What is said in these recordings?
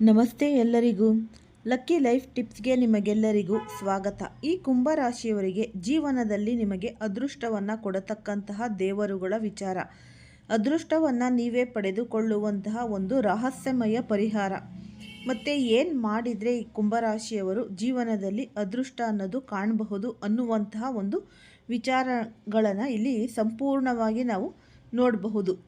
ನಮಸ್ತೆ ಎಲ್ಲರಿಗೂ. Lucky life ಟಿಪ್ಸ್ಗೆ ನಿಮಗೆಲ್ಲರಿಗೂ ಸ್ವಾಗತ. ಈ ಕುಂಭರಾಶಿಯವರಿಗೆ ಜೀವನದಲ್ಲಿ ನಿಮಗೆ ಅದೃಷ್ಟವನ್ನು ಕೊಡತಕ್ಕಂತಹ ದೇವರುಗಳ ವಿಚಾರ. ಅದೃಷ್ಟವನ್ನು ನೀವೇ ಪಡೆದುಕೊಳ್ಳುವಂತಹ ಒಂದು ರಹಸ್ಯಮಯ ಪರಿಹಾರ. ಮತ್ತು ಏನು ಮಾಡಿದರೆ ಈ ಕುಂಭರಾಶಿಯವರು ಜೀವನದಲ್ಲಿ ಅದೃಷ್ಟ ಅನ್ನೋದು ಕಾಣಬಹುದು ಅನ್ನುವಂತಹ ಒಂದು ವಿಚಾರಗಳನ್ನು ಇಲ್ಲಿ ಸಂಪೂರ್ಣವಾಗಿ ನಾವು ನೋಡಬಹುದು.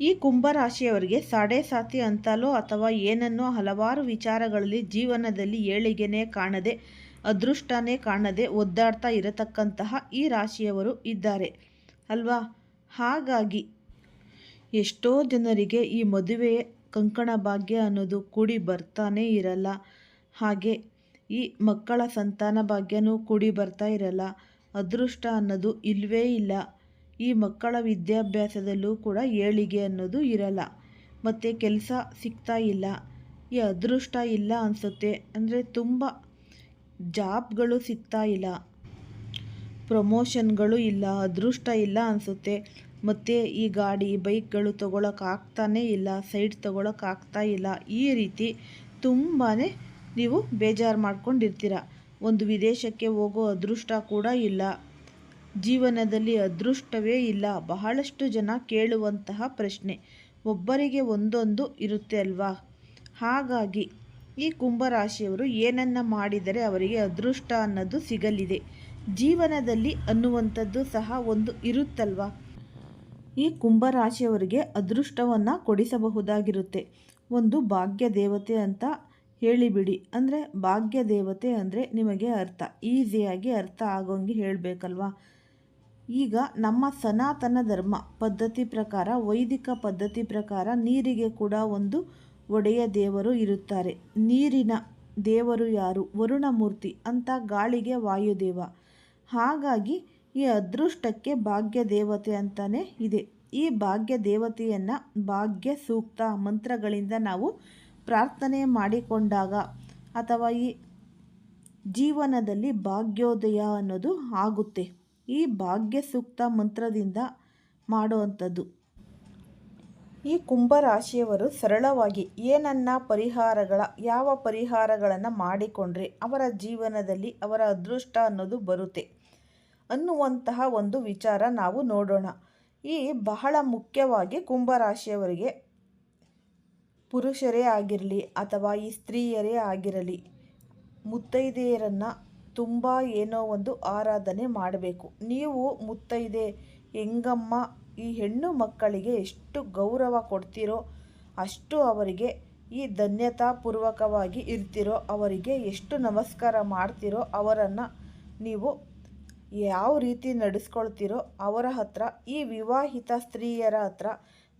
ಈ ಕುಂಭರಾಶಿಯವರಿಗೆ ಸಾಡೆ, ಸಾತಿ ಅಂತಲೋ ಅಥವಾ ಏನನ್ನೋ ಹಲವಾರು ವಿಚಾರಗಳಲ್ಲಿ ಜೀವನದಲ್ಲಿ ಏಳಿಗೆನೇ ಕಾಣದೆ, ಅದೃಷ್ಟನೇ ಕಾಣದೆ ಒದ್ದಾಡ್ತಾ ಇರತಕ್ಕಂತಹ ಈ ರಾಶಿಯವರು ಇದ್ದಾರೆ. ಅಲ್ವಾ? ಹಾಗಾಗಿ ಎಷ್ಟೋ ಜನರಿಗೆ ಈ ಮದುವೆ ಕಂಕಣ ಭಾಗ್ಯ ಅನ್ನೋದು ಕೂಡಿ ಬರ್ತಾನೇ ಇರಲ್ಲ. ಹಾಗೆ ಈ ಮಕ್ಕಳ ಸಂತಾನ ಭಾಗ್ಯನೂ ಕೂಡಿ ಬರ್ತಾ ಇರಲ್ಲ. ಅದೃಷ್ಟ ಅನ್ನೋದು ಇಲ್ಲವೇ ಇಲ್ಲ. ಈ ಮಕ್ಕಳ ವಿದ್ಯಾಭ್ಯಾಸದಲ್ಲೂ ಕೂಡ ಏಳಿಗೆ ಅನ್ನೋದು ಇರಲ್ಲ. ಮತ್ತು ಕೆಲಸ ಸಿಗ್ತಾ ಇಲ್ಲ. ಈ ಅದೃಷ್ಟ ಇಲ್ಲ ಅನಿಸುತ್ತೆ. ಅಂದರೆ ತುಂಬ ಜಾಬ್ಗಳು ಸಿಗ್ತಾ ಇಲ್ಲ. ಪ್ರಮೋಷನ್ಗಳು ಇಲ್ಲ, ಅದೃಷ್ಟ ಇಲ್ಲ ಅನಿಸುತ್ತೆ. ಮತ್ತು ಈ ಗಾಡಿ, ಬೈಕ್ಗಳು ತೊಗೊಳಕ್ಕಾಗ್ತಾನೇ ಇಲ್ಲ, ಸೈಡ್ ತೊಗೊಳಕ್ಕಾಗ್ತಾ ಇಲ್ಲ. ಈ ರೀತಿ ತುಂಬಾ ನೀವು ಬೇಜಾರು ಮಾಡ್ಕೊಂಡಿರ್ತೀರ. ಒಂದು ವಿದೇಶಕ್ಕೆ ಹೋಗೋ ಅದೃಷ್ಟ ಕೂಡ ಇಲ್ಲ. ಜೀವನದಲ್ಲಿ ಅದೃಷ್ಟವೇ ಇಲ್ಲ. ಬಹಳಷ್ಟು ಜನ ಕೇಳುವಂತಹ ಪ್ರಶ್ನೆ ಒಬ್ಬರಿಗೆ ಒಂದೊಂದು ಇರುತ್ತೆ ಅಲ್ವಾ? ಹಾಗಾಗಿ ಈ ಕುಂಭರಾಶಿಯವರು ಏನನ್ನ ಮಾಡಿದರೆ ಅವರಿಗೆ ಅದೃಷ್ಟ ಅನ್ನೋದು ಸಿಗಲಿದೆ. ಜೀವನದಲ್ಲಿ ಅನ್ನುವಂಥದ್ದು ಸಹ ಒಂದು ಇರುತ್ತಲ್ವಾ? ಈ ಕುಂಭರಾಶಿಯವರಿಗೆ ಅದೃಷ್ಟವನ್ನು ಕೊಡಿಸಬಹುದಾಗಿರುತ್ತೆ. ಒಂದು ಭಾಗ್ಯ ದೇವತೆ ಅಂತ ಹೇಳಿಬಿಡಿ. ಅಂದರೆ ಭಾಗ್ಯ ದೇವತೆ ಅಂದರೆ ನಿಮಗೆ ಅರ್ಥ. ಈಸಿಯಾಗಿ ಅರ್ಥ ಆಗೋಂಗೆ ಹೇಳಬೇಕಲ್ವಾ? ಈಗ ನಮ್ಮ ಸನಾತನ ಧರ್ಮ ಪದ್ಧತಿ ಪ್ರಕಾರ, ವೈದಿಕ ಪದ್ಧತಿ ಪ್ರಕಾರ ನೀರಿಗೆ ಕೂಡ ಒಂದು ಒಡೆಯ ದೇವರು ಇರುತ್ತಾರೆ. ನೀರಿನ ದೇವರು ಯಾರು? ವರುಣಮೂರ್ತಿ, ಅಂತ ಗಾಳಿಗೆ ವಾಯುದೇವ. ಹಾಗಾಗಿ ಈ ಅದೃಷ್ಟಕ್ಕೆ ಭಾಗ್ಯ ದೇವತೆ ಅಂತಲೇ ಇದೆ. ಈ ಭಾಗ್ಯ ದೇವತೆಯನ್ನು ಭಾಗ್ಯ ಸೂಕ್ತ ಮಂತ್ರಗಳಿಂದ ನಾವು ಪ್ರಾರ್ಥನೆ ಮಾಡಿಕೊಂಡಾಗ ಅಥವಾ ಈ ಜೀವನದಲ್ಲಿ ಭಾಗ್ಯೋದಯ ಅನ್ನೋದು ಆಗುತ್ತೆ. ಈ ಭಾಗ್ಯ ಸೂಕ್ತ ಮಂತ್ರದಿಂದ ಮಾಡುವಂಥದ್ದು. ಈ ಕುಂಭರಾಶಿಯವರು ಸರಳವಾಗಿ ಏನನ್ನ ಪರಿಹಾರಗಳ, ಯಾವ ಪರಿಹಾರಗಳನ್ನು ಮಾಡಿಕೊಂಡ್ರೆ ಅವರ ಜೀವನದಲ್ಲಿ ಅವರ ಅದೃಷ್ಟ ಅನ್ನೋದು ಬರುತ್ತೆ ಅನ್ನುವಂತಹ ಒಂದು ವಿಚಾರ ನಾವು ನೋಡೋಣ. ಈ ಬಹಳ ಮುಖ್ಯವಾಗಿ ಕುಂಭರಾಶಿಯವರಿಗೆ ಪುರುಷರೇ ಆಗಿರಲಿ ಅಥವಾ ಈ ಸ್ತ್ರೀಯರೇ ಆಗಿರಲಿ ಮುತ್ತೈದೆಯರನ್ನು ತುಂಬ ಏನೋ ಒಂದು ಆರಾಧನೆ ಮಾಡಬೇಕು. ನೀವು ಮುತ್ತೈದೆ, ಹೆಂಗಮ್ಮ, ಈ ಹೆಣ್ಣು ಮಕ್ಕಳಿಗೆ ಎಷ್ಟು ಗೌರವ ಕೊಡ್ತೀರೋ ಅಷ್ಟು ಅವರಿಗೆ, ಈ ಧನ್ಯತಾಪೂರ್ವಕವಾಗಿ ಇರ್ತಿರೋ, ಅವರಿಗೆ ಎಷ್ಟು ನಮಸ್ಕಾರ ಮಾಡ್ತಿರೋ ಅವರನ್ನು ನೀವು ಯಾವ ರೀತಿ ನಡೆಸ್ಕೊಳ್ತೀರೋ ಅವರ ಹತ್ರ, ಈ ವಿವಾಹಿತ ಸ್ತ್ರೀಯರ ಹತ್ರ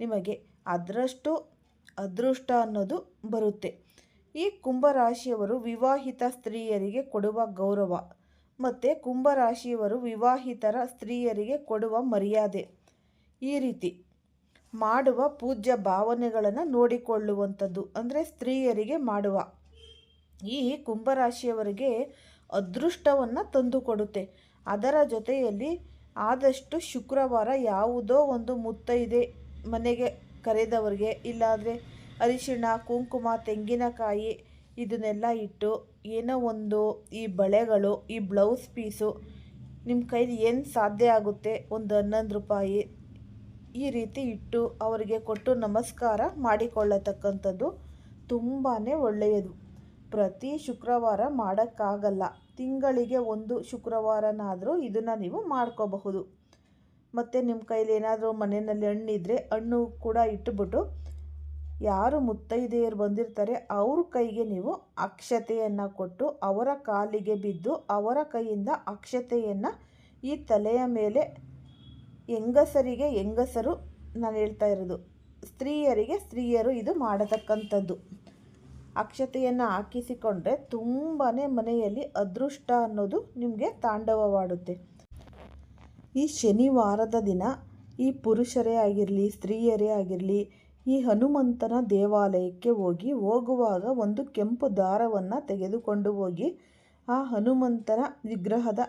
ನಿಮಗೆ ಅದರಷ್ಟು ಅದೃಷ್ಟ ಅನ್ನೋದು ಬರುತ್ತೆ. ಈ ಕುಂಭರಾಶಿಯವರು ವಿವಾಹಿತ ಸ್ತ್ರೀಯರಿಗೆ ಕೊಡುವ ಗೌರವ. ಮತ್ತು ಕುಂಭರಾಶಿಯವರು ವಿವಾಹಿತರ ಸ್ತ್ರೀಯರಿಗೆ ಕೊಡುವ ಮರ್ಯಾದೆ. ಈ ರೀತಿ ಮಾಡುವ ಪೂಜ್ಯ ಭಾವನೆಗಳನ್ನು ನೋಡಿಕೊಳ್ಳುವಂಥದ್ದು, ಅಂದರೆ ಸ್ತ್ರೀಯರಿಗೆ ಮಾಡುವ. ಈ ಕುಂಭರಾಶಿಯವರಿಗೆ ಅದೃಷ್ಟವನ್ನು ತಂದುಕೊಡುತ್ತೆ. ಅದರ ಜೊತೆಯಲ್ಲಿ ಆದಷ್ಟು ಶುಕ್ರವಾರ ಯಾವುದೋ ಒಂದು ಮುತ್ತೈದೆ ಮನೆಗೆ ಕರೆದವರಿಗೆ, ಇಲ್ಲಾಂದರೆ ಅರಿಶಿಣ, ಕುಂಕುಮ, ತೆಂಗಿನಕಾಯಿ ಇದನ್ನೆಲ್ಲ ಇಟ್ಟು ಏನೋ ಒಂದು ಈ ಬಳೆಗಳು, ಈ ಬ್ಲೌಸ್ ಪೀಸು ನಿಮ್ಮ ಕೈಲಿ ಏನು ಸಾಧ್ಯ ಆಗುತ್ತೆ ಒಂದು ಹನ್ನೊಂದು ರೂಪಾಯಿ ಈ ರೀತಿ ಇಟ್ಟು ಅವರಿಗೆ ಕೊಟ್ಟು ನಮಸ್ಕಾರ ಮಾಡಿಕೊಳ್ಳತಕ್ಕಂಥದ್ದು ತುಂಬಾ ಒಳ್ಳೆಯದು. ಪ್ರತಿ ಶುಕ್ರವಾರ ಮಾಡೋಕ್ಕಾಗಲ್ಲ. ತಿಂಗಳಿಗೆ ಒಂದು ಶುಕ್ರವಾರನಾದರೂ ಇದನ್ನು ನೀವು ಮಾಡ್ಕೋಬಹುದು. ಮತ್ತು ನಿಮ್ಮ ಕೈಲಿ ಏನಾದರೂ ಮನೆಯಲ್ಲಿ ಹಣ್ಣಿದ್ರೆ ಹಣ್ಣು ಕೂಡ ಇಟ್ಟುಬಿಟ್ಟು ಯಾರು ಮುತ್ತೈದೆಯರು ಬಂದಿರ್ತಾರೆ, ಅವ್ರ ಕೈಗೆ ನೀವು ಅಕ್ಷತೆಯನ್ನು ಕೊಟ್ಟು ಅವರ ಕಾಲಿಗೆ ಬಿದ್ದು ಅವರ ಕೈಯಿಂದ ಅಕ್ಷತೆಯನ್ನು ಈ ತಲೆಯ ಮೇಲೆ ಹೆಂಗಸರಿಗೆ ಹೆಂಗಸರು ನಾನು ಹೇಳ್ತಾ ಇರೋದು, ಸ್ತ್ರೀಯರಿಗೆ ಸ್ತ್ರೀಯರು ಇದು ಮಾಡತಕ್ಕಂಥದ್ದು. ಅಕ್ಷತೆಯನ್ನು ಹಾಕಿಸಿಕೊಂಡ್ರೆ ತುಂಬಾ ಮನೆಯಲ್ಲಿ ಅದೃಷ್ಟ ಅನ್ನೋದು ನಿಮಗೆ ತಾಂಡವವಾಡುತ್ತೆ. ಈ ಶನಿವಾರದ ದಿನ ಈ ಪುರುಷರೇ ಆಗಿರಲಿ, ಸ್ತ್ರೀಯರೇ ಆಗಿರಲಿ ಈ ಹನುಮಂತನ ದೇವಾಲಯಕ್ಕೆ ಹೋಗಿ ಹೋಗುವಾಗ ಒಂದು ಕೆಂಪು ದಾರವನ್ನು ತೆಗೆದುಕೊಂಡು ಹೋಗಿ, ಆ ಹನುಮಂತನ ವಿಗ್ರಹದ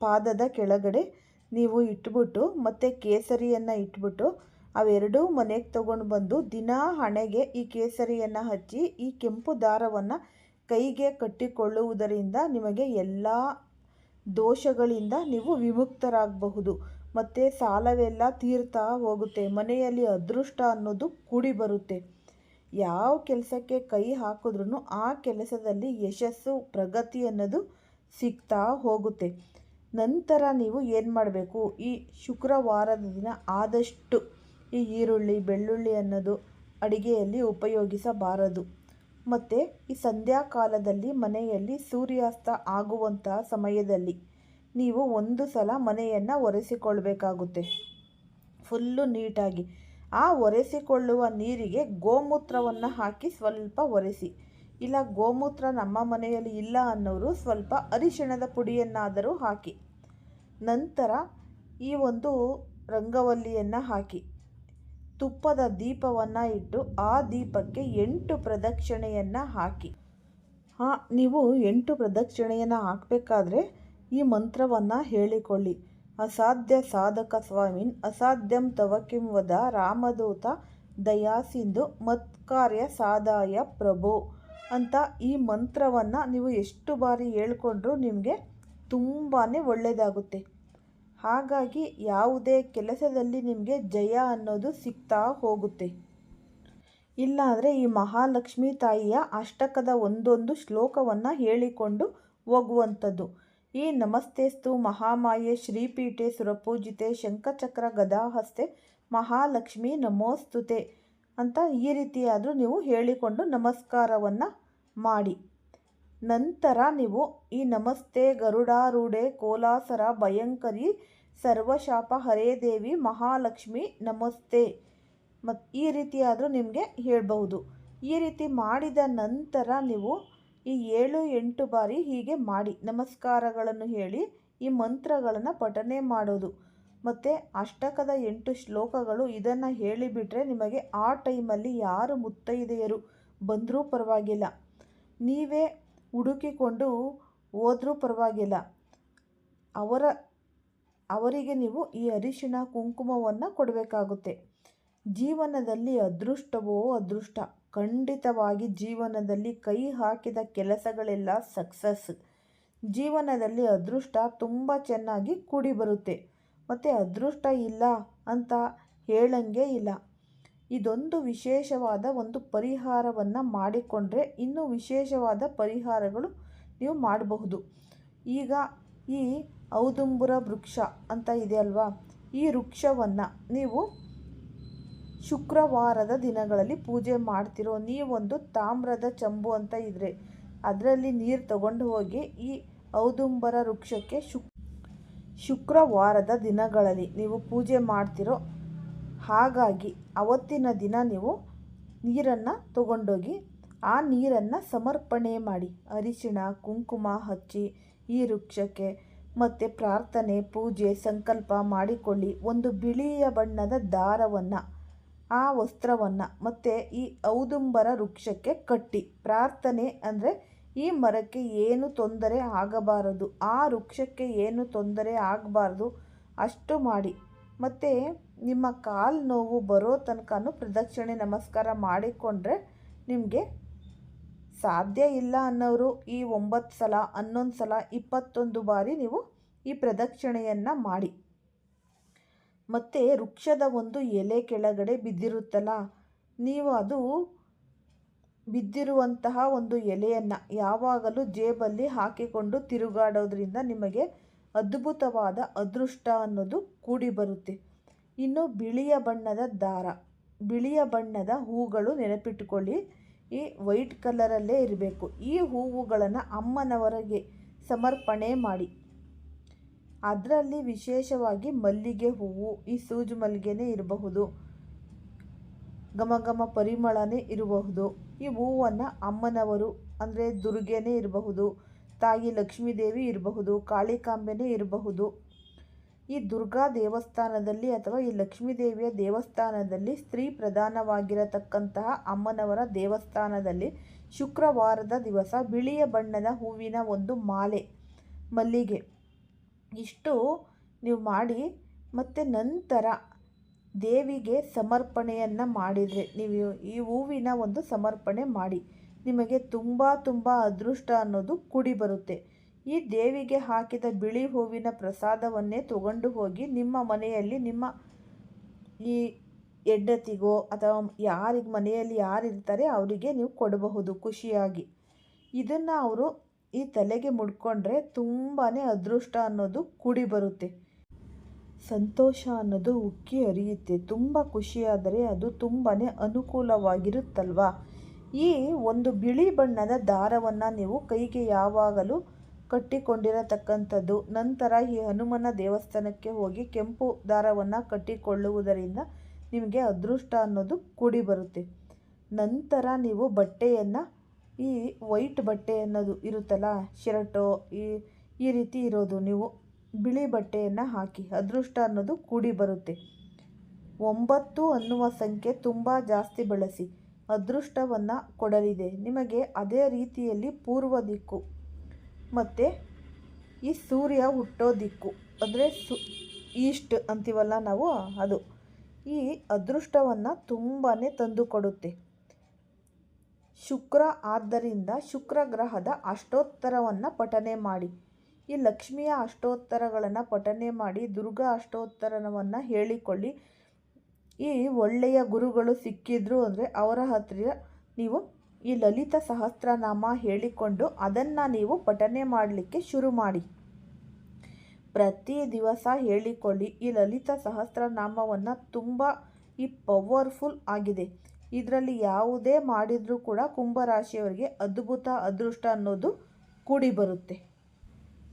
ಪಾದದ ಕೆಳಗಡೆ ನೀವು ಇಟ್ಬಿಟ್ಟು, ಮತ್ತು ಕೇಸರಿಯನ್ನು ಇಟ್ಬಿಟ್ಟು, ಅವೆರಡೂ ಮನೆಗೆ ತಗೊಂಡು ಬಂದು ದಿನಾ ಹಣೆಗೆ ಈ ಕೇಸರಿಯನ್ನು ಹಚ್ಚಿ, ಈ ಕೆಂಪು ದಾರವನ್ನು ಕೈಗೆ ಕಟ್ಟಿಕೊಳ್ಳುವುದರಿಂದ ನಿಮಗೆ ಎಲ್ಲ ದೋಷಗಳಿಂದ ನೀವು ವಿಮುಕ್ತರಾಗಬಹುದು. ಮತ್ತು ಸಾಲವೆಲ್ಲ ತೀರ್ತಾ ಹೋಗುತ್ತೆ. ಮನೆಯಲ್ಲಿ ಅದೃಷ್ಟ ಅನ್ನೋದು ಕೂಡಿ ಬರುತ್ತೆ ಯಾವ ಕೆಲಸಕ್ಕೆ ಕೈ ಹಾಕಿದ್ರೂ ಆ ಕೆಲಸದಲ್ಲಿ ಯಶಸ್ಸು, ಪ್ರಗತಿ ಅನ್ನೋದು ಸಿಗ್ತಾ ಹೋಗುತ್ತೆ. ನಂತರ ನೀವು ಏನು ಮಾಡಬೇಕು? ಈ ಶುಕ್ರವಾರದ ದಿನ ಆದಷ್ಟು ಈ ಈರುಳ್ಳಿ, ಬೆಳ್ಳುಳ್ಳಿ ಅನ್ನೋದು ಅಡಿಗೆಯಲ್ಲಿ ಉಪಯೋಗಿಸಬಾರದು. ಮತ್ತು ಈ ಸಂಧ್ಯಾಕಾಲದಲ್ಲಿ ಮನೆಯಲ್ಲಿ ಸೂರ್ಯಾಸ್ತ ಆಗುವಂತಹ ಸಮಯದಲ್ಲಿ ನೀವು ಒಂದು ಸಲ ಮನೆಯನ್ನು ಒರೆಸಿಕೊಳ್ಬೇಕಾಗುತ್ತೆ. ಫುಲ್ಲು ನೀಟಾಗಿ. ಆ ಒರೆಸಿಕೊಳ್ಳುವ ನೀರಿಗೆ ಗೋಮೂತ್ರವನ್ನು ಹಾಕಿ ಸ್ವಲ್ಪ ಒರೆಸಿ. ಇಲ್ಲ, ಗೋಮೂತ್ರ ನಮ್ಮ ಮನೆಯಲ್ಲಿ ಇಲ್ಲ ಅನ್ನೋರು ಸ್ವಲ್ಪ ಅರಿಶಿಣದ ಪುಡಿಯನ್ನಾದರೂ ಹಾಕಿ. ನಂತರ ಈ ಒಂದು ರಂಗವಲ್ಲಿಯನ್ನು ಹಾಕಿ. ತುಪ್ಪದ ದೀಪವನ್ನು ಇಟ್ಟು ಆ ದೀಪಕ್ಕೆ ಎಂಟು ಪ್ರದಕ್ಷಿಣೆಯನ್ನು ಹಾಕಿ. ಹಾಂ, ನೀವು ಎಂಟು ಪ್ರದಕ್ಷಿಣೆಯನ್ನು ಹಾಕಬೇಕಾದ್ರೆ ಈ ಮಂತ್ರವನ್ನು ಹೇಳಿಕೊಳ್ಳಿ. ಅಸಾಧ್ಯ ಸಾಧಕ ಸ್ವಾಮಿನ್, ಅಸಾಧ್ಯಂ ತವ ಕಿಂವದ ರಾಮದೂತ ದಯಾಸಿಂಧು ಮತ್ಕಾರ್ಯ ಸಾದಾಯ ಪ್ರಭು ಅಂತ ಈ ಮಂತ್ರವನ್ನು ನೀವು ಎಷ್ಟು ಬಾರಿ ಹೇಳ್ಕೊಂಡ್ರೂ ನಿಮಗೆ ತುಂಬಾ ಒಳ್ಳೆಯದಾಗುತ್ತೆ ಹಾಗಾಗಿ ಯಾವುದೇ ಕೆಲಸದಲ್ಲಿ ನಿಮಗೆ ಜಯ ಅನ್ನೋದು ಸಿಗ್ತಾ ಹೋಗುತ್ತೆ. ಇಲ್ಲಾಂದರೆ ಈ ಮಹಾಲಕ್ಷ್ಮಿ ತಾಯಿಯ ಅಷ್ಟಕದ ಒಂದೊಂದು ಶ್ಲೋಕವನ್ನು ಹೇಳಿಕೊಂಡು ಹೋಗುವಂಥದ್ದು. ಈ ನಮಸ್ತೆಸ್ತು ಮಹಾಮಾಯೆ ಶ್ರೀಪೀಠೆ ಸುರಪೂಜಿತೆ ಶಂಖಚಕ್ರ ಗದಾಹಸ್ತೆ ಮಹಾಲಕ್ಷ್ಮಿ ನಮೋಸ್ತುತೆ ಅಂತ ಈ ರೀತಿಯಾದರೂ ನೀವು ಹೇಳಿಕೊಂಡು ನಮಸ್ಕಾರವನ್ನು ಮಾಡಿ. ನಂತರ ನೀವು ಈ ನಮಸ್ತೆ ಗರುಡಾರೂಢೆ ಕೋಲಾಸರ ಭಯಂಕರಿ ಸರ್ವಶಾಪ ಹರೇ ದೇವಿ ಮಹಾಲಕ್ಷ್ಮಿ ನಮಸ್ತೆ ಮತ್ತು ಈ ರೀತಿಯಾದರೂ ನಿಮಗೆ ಹೇಳಬಹುದು. ಈ ರೀತಿ ಮಾಡಿದ ನಂತರ ನೀವು ಈ ಏಳು ಎಂಟು ಬಾರಿ ಹೀಗೆ ಮಾಡಿ ನಮಸ್ಕಾರಗಳನ್ನು ಹೇಳಿ ಈ ಮಂತ್ರಗಳನ್ನು ಪಠನೆ ಮಾಡೋದು. ಮತ್ತು ಅಷ್ಟಕದ ಎಂಟು ಶ್ಲೋಕಗಳು ಇದನ್ನು ಹೇಳಿಬಿಟ್ರೆ ನಿಮಗೆ ಆ ಟೈಮಲ್ಲಿ ಯಾರು ಮುತ್ತೈದೆಯರು ಬಂದರೂ ಪರವಾಗಿಲ್ಲ. ನೀವೇ ಹುಡುಕಿಕೊಂಡು ಹೋದರೂ ಪರವಾಗಿಲ್ಲ. ಅವರ, ಅವರಿಗೆ ನೀವು ಈ ಅರಿಶಿಣ ಕುಂಕುಮವನ್ನು ಕೊಡಬೇಕಾಗುತ್ತೆ. ಜೀವನದಲ್ಲಿ ಅದೃಷ್ಟವೋ ಅದೃಷ್ಟ. ಖಂಡಿತವಾಗಿ ಜೀವನದಲ್ಲಿ ಕೈ ಹಾಕಿದ ಕೆಲಸಗಳೆಲ್ಲ ಸಕ್ಸಸ್ ಜೀವನದಲ್ಲಿ ಅದೃಷ್ಟ ತುಂಬ ಚೆನ್ನಾಗಿ ಕೂಡಿ ಬರುತ್ತೆ ಮತ್ತು ಅದೃಷ್ಟ ಇಲ್ಲ ಅಂತ ಹೇಳಂಗೆ ಇಲ್ಲ. ಇದೊಂದು ವಿಶೇಷವಾದ ಒಂದು ಪರಿಹಾರವನ್ನು ಮಾಡಿಕೊಂಡ್ರೆ ಇನ್ನೂ ವಿಶೇಷವಾದ ಪರಿಹಾರಗಳು ನೀವು ಮಾಡಬಹುದು. ಈಗ ಈ ಔದುಂಬುರ ವೃಕ್ಷ ಅಂತ ಇದೆ ಅಲ್ವಾ? ಈ ವೃಕ್ಷವನ್ನು ನೀವು ಶುಕ್ರವಾರದ ದಿನಗಳಲ್ಲಿ ಪೂಜೆ ಮಾಡ್ತಿರೋ ನೀವೊಂದು ತಾಮ್ರದ ಚಂಬು ಅಂತ ಇದ್ರೆ ಅದರಲ್ಲಿ ನೀರು ತಗೊಂಡು ಹೋಗಿ ಈ ಔದುಂಬರ ವೃಕ್ಷಕ್ಕೆ ಶುಕ್, ಶುಕ್ರವಾರದ ದಿನಗಳಲ್ಲಿ ನೀವು ಪೂಜೆ ಮಾಡ್ತಿರೋ ಹಾಗಾಗಿ ಅವತ್ತಿನ ದಿನ ನೀವು ನೀರನ್ನು ತಗೊಂಡೋಗಿ ಆ ನೀರನ್ನು ಸಮರ್ಪಣೆ ಮಾಡಿ. ಅರಿಶಿಣ, ಕುಂಕುಮ ಹಚ್ಚಿ ಈ ವೃಕ್ಷಕ್ಕೆ ಮತ್ತು ಪ್ರಾರ್ಥನೆ, ಪೂಜೆ, ಸಂಕಲ್ಪ ಮಾಡಿಕೊಳ್ಳಿ. ಒಂದು ಬಿಳಿಯ ಬಣ್ಣದ ದಾರವನ್ನು ಆ ವಸ್ತ್ರವನ್ನು ಮತ್ತು ಈ ಔದುಂಬರ ವೃಕ್ಷಕ್ಕೆ ಕಟ್ಟಿ. ಪ್ರಾರ್ಥನೆ ಅಂದರೆ ಈ ಮರಕ್ಕೆ ಏನು ತೊಂದರೆ ಆಗಬಾರದು, ಆ ವೃಕ್ಷಕ್ಕೆ ಏನು ತೊಂದರೆ ಆಗಬಾರ್ದು ಅಷ್ಟು ಮಾಡಿ. ಮತ್ತು ನಿಮ್ಮ ಕಾಲು ನೋವು ಬರೋ ತನಕನೂ ಪ್ರದಕ್ಷಿಣೆ ನಮಸ್ಕಾರ ಮಾಡಿಕೊಂಡ್ರೆ ನಿಮಗೆ ಸಾಧ್ಯ ಇಲ್ಲ ಅನ್ನೋರು ಈ ಒಂಬತ್ತು ಸಲ, ಹನ್ನೊಂದು ಸಲ, ಇಪ್ಪತ್ತೊಂದು ಬಾರಿ ನೀವು ಈ ಪ್ರದಕ್ಷಿಣೆಯನ್ನು ಮಾಡಿ. ಮತ್ತು ವೃಕ್ಷದ ಒಂದು ಎಲೆ ಕೆಳಗಡೆ ಬಿದ್ದಿರುತ್ತಲ್ಲ, ನೀವು ಅದು ಬಿದ್ದಿರುವಂತಹ ಒಂದು ಎಲೆಯನ್ನು ಯಾವಾಗಲೂ ಜೇಬಲ್ಲಿ ಹಾಕಿಕೊಂಡು ತಿರುಗಾಡೋದ್ರಿಂದ ನಿಮಗೆ ಅದ್ಭುತವಾದ ಅದೃಷ್ಟ ಅನ್ನೋದು ಕೂಡಿ ಬರುತ್ತೆ. ಇನ್ನು ಬಿಳಿಯ ಬಣ್ಣದ ದಾರ, ಬಿಳಿಯ ಬಣ್ಣದ ಹೂಗಳು ನೆನಪಿಟ್ಟುಕೊಳ್ಳಿ ಈ ವೈಟ್ ಕಲರಲ್ಲೇ ಇರಬೇಕು. ಈ ಹೂವುಗಳನ್ನು ಅಮ್ಮನವರಿಗೆ ಸಮರ್ಪಣೆ ಮಾಡಿ. ಅದರಲ್ಲಿ ವಿಶೇಷವಾಗಿ ಮಲ್ಲಿಗೆ ಹೂವು ಈ ಸೂಜು ಮಲ್ಲಿಗೆನೇ ಇರಬಹುದು. ಘಮ ಘಮ ಪರಿಮಳನೇ ಇರಬಹುದು. ಈ ಹೂವನ್ನು ಅಮ್ಮನವರು ಅಂದರೆ ದುರ್ಗೆನೇ ಇರಬಹುದು, ತಾಯಿ ಲಕ್ಷ್ಮೀದೇವಿ ಇರಬಹುದು ಕಾಳಿಕಾಂಬೆನೇ ಇರಬಹುದು. ಈ ದುರ್ಗಾ ದೇವಸ್ಥಾನದಲ್ಲಿ ಅಥವಾ ಈ ಲಕ್ಷ್ಮೀದೇವಿಯ ದೇವಸ್ಥಾನದಲ್ಲಿ ಸ್ತ್ರೀ ಪ್ರಧಾನವಾಗಿರತಕ್ಕಂತಹ ಅಮ್ಮನವರ ದೇವಸ್ಥಾನದಲ್ಲಿ ಶುಕ್ರವಾರದ ದಿವಸ ಬಿಳಿಯ ಬಣ್ಣದ ಹೂವಿನ ಒಂದು ಮಾಲೆ ಮಲ್ಲಿಗೆ. ಇಷ್ಟು ನೀವು ಮಾಡಿ ಮತ್ತು ನಂತರ ದೇವಿಗೆ ಸಮರ್ಪಣೆಯನ್ನು ಮಾಡಿದರೆ, ನೀವು ಈ ಹೂವಿನ ಒಂದು ಸಮರ್ಪಣೆ ಮಾಡಿ, ನಿಮಗೆ ತುಂಬ ತುಂಬ ಅದೃಷ್ಟ ಅನ್ನೋದು ಕೂಡಿ ಬರುತ್ತೆ. ಈ ದೇವಿಗೆ ಹಾಕಿದ ಬಿಳಿ ಹೂವಿನ ಪ್ರಸಾದವನ್ನೇ ತಗೊಂಡು ಹೋಗಿ ನಿಮ್ಮ ಮನೆಯಲ್ಲಿ ನಿಮ್ಮ ಈ ಹೆಂಡತಿಗೋ ಅಥವಾ ಯಾರಿಗೆ ಮನೆಯಲ್ಲಿ ಯಾರಿರ್ತಾರೆ, ಅವರಿಗೆ ನೀವು ಕೊಡಬಹುದು ಖುಷಿಯಾಗಿ. ಇದನ್ನು ಅವರು ಈ ತಲೆಗೆ ಮುಡ್ಕೊಂಡ್ರೆ ತುಂಬಾ ಅದೃಷ್ಟ ಅನ್ನೋದು ಕೂಡಿ ಬರುತ್ತೆ. ಸಂತೋಷ ಅನ್ನೋದು ಉಕ್ಕಿ ಹರಿಯುತ್ತೆ. ತುಂಬ ಖುಷಿಯಾದರೆ ಅದು ತುಂಬಾ ಅನುಕೂಲವಾಗಿರುತ್ತಲ್ವ? ಈ ಒಂದು ಬಿಳಿ ಬಣ್ಣದ ದಾರವನ್ನು ನೀವು ಕೈಗೆ ಯಾವಾಗಲೂ ಕಟ್ಟಿಕೊಂಡಿರತಕ್ಕಂಥದ್ದು. ನಂತರ ಈ ಹನುಮನ ದೇವಸ್ಥಾನಕ್ಕೆ ಹೋಗಿ ಕೆಂಪು ದಾರವನ್ನು ಕಟ್ಟಿಕೊಳ್ಳುವುದರಿಂದ ನಿಮಗೆ ಅದೃಷ್ಟ ಅನ್ನೋದು ಕೂಡಿ ಬರುತ್ತೆ. ನಂತರ ನೀವು ಬಟ್ಟೆಯನ್ನು ಈ ವೈಟ್ ಬಟ್ಟೆ ಅನ್ನೋದು ಇರುತ್ತಲ್ಲ, ಶರ್ಟು, ಈ ಈ ರೀತಿ ಇರೋದು. ನೀವು ಬಿಳಿ ಬಟ್ಟೆಯನ್ನು ಹಾಕಿ, ಅದೃಷ್ಟ ಅನ್ನೋದು ಕೂಡಿ ಬರುತ್ತೆ. ಒಂಬತ್ತು ಅನ್ನುವ ಸಂಖ್ಯೆ ತುಂಬ ಜಾಸ್ತಿ ಬಳಸಿ, ಅದೃಷ್ಟವನ್ನು ಕೊಡಲಿದೆ. ನಿಮಗೆ ಅದೇ ರೀತಿಯಲ್ಲಿ ಪೂರ್ವ ದಿಕ್ಕು, ಮತ್ತು ಈ ಸೂರ್ಯ ಹುಟ್ಟೋ ದಿಕ್ಕು, ಅಂದರೆ ಸು, ಈಸ್ಟ್ ಅಂತೀವಲ್ಲ ನಾವು, ಅದು. ಈ ಅದೃಷ್ಟವನ್ನು ತುಂಬಾ ತಂದುಕೊಡುತ್ತೆ ಶುಕ್ರ ಆದ್ದರಿಂದ ಶುಕ್ರ ಗ್ರಹದ ಅಷ್ಟೋತ್ತರವನ್ನು ಪಠನೆ ಮಾಡಿ. ಈ ಲಕ್ಷ್ಮಿಯ ಅಷ್ಟೋತ್ತರಗಳನ್ನು ಪಠನೆ ಮಾಡಿ, ದುರ್ಗಾ ಅಷ್ಟೋತ್ತರವನ್ನು ಹೇಳಿಕೊಳ್ಳಿ. ಈ ಒಳ್ಳೆಯ ಗುರುಗಳು ಸಿಕ್ಕಿದ್ರು ಅಂದರೆ ಅವರ ಹತ್ತಿರ ನೀವು ಈ ಲಲಿತ ಸಹಸ್ರನಾಮ ಹೇಳಿಕೊಂಡು ಅದನ್ನು ನೀವು ಪಠನೆ ಮಾಡಲಿಕ್ಕೆ ಶುರು ಮಾಡಿ. ಪ್ರತಿ ದಿವಸ ಹೇಳಿಕೊಳ್ಳಿ. ಈ ಲಲಿತ ಸಹಸ್ರನಾಮವನ್ನು ತುಂಬ ಈ ಪವರ್ಫುಲ್ ಆಗಿದೆ. ಇದರಲ್ಲಿ ಯಾವುದೇ ಮಾಡಿದರೂ ಕೂಡ ಕುಂಭರಾಶಿಯವರಿಗೆ ಅದ್ಭುತ ಅದೃಷ್ಟ ಅನ್ನೋದು ಕೂಡಿ ಬರುತ್ತೆ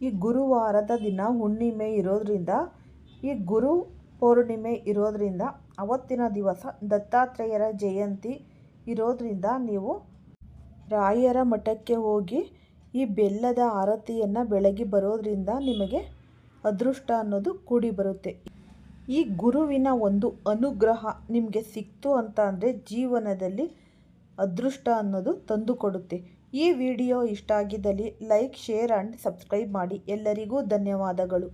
ಈ ಗುರುವಾರದ ದಿನ ಹುಣ್ಣಿಮೆ ಇರೋದರಿಂದ, ಈ ಗುರು ಪೌರ್ಣಿಮೆ ಇರೋದರಿಂದ, ಅವತ್ತಿನ ದಿವಸ ದತ್ತಾತ್ರೇಯರ ಜಯಂತಿ ಇರೋದರಿಂದ ನೀವು ರಾಯರ ಮಠಕ್ಕೆ ಹೋಗಿ ಈ ಬೆಲ್ಲದ ಆರತಿಯನ್ನು ಬೆಳಗ್ಗೆ ಬರೋದರಿಂದ ನಿಮಗೆ ಅದೃಷ್ಟ ಅನ್ನೋದು ಕೂಡಿ ಬರುತ್ತೆ ಈ ಗುರುವಿನ ಒಂದು ಅನುಗ್ರಹ ನಿಮಗೆ ಸಿಕ್ತು ಅಂತ ಅಂದರೆ ಜೀವನದಲ್ಲಿ ಅದೃಷ್ಟ ಅನ್ನೋದು ತಂದುಕೊಡುತ್ತೆ ಈ ವಿಡಿಯೋ ಇಷ್ಟ ಆಗಿದ್ದಲ್ಲಿ ಲೈಕ್, ಶೇರ್ ಆ್ಯಂಡ್ ಸಬ್ಸ್ಕ್ರೈಬ್ ಮಾಡಿ. ಎಲ್ಲರಿಗೂ ಧನ್ಯವಾದಗಳು.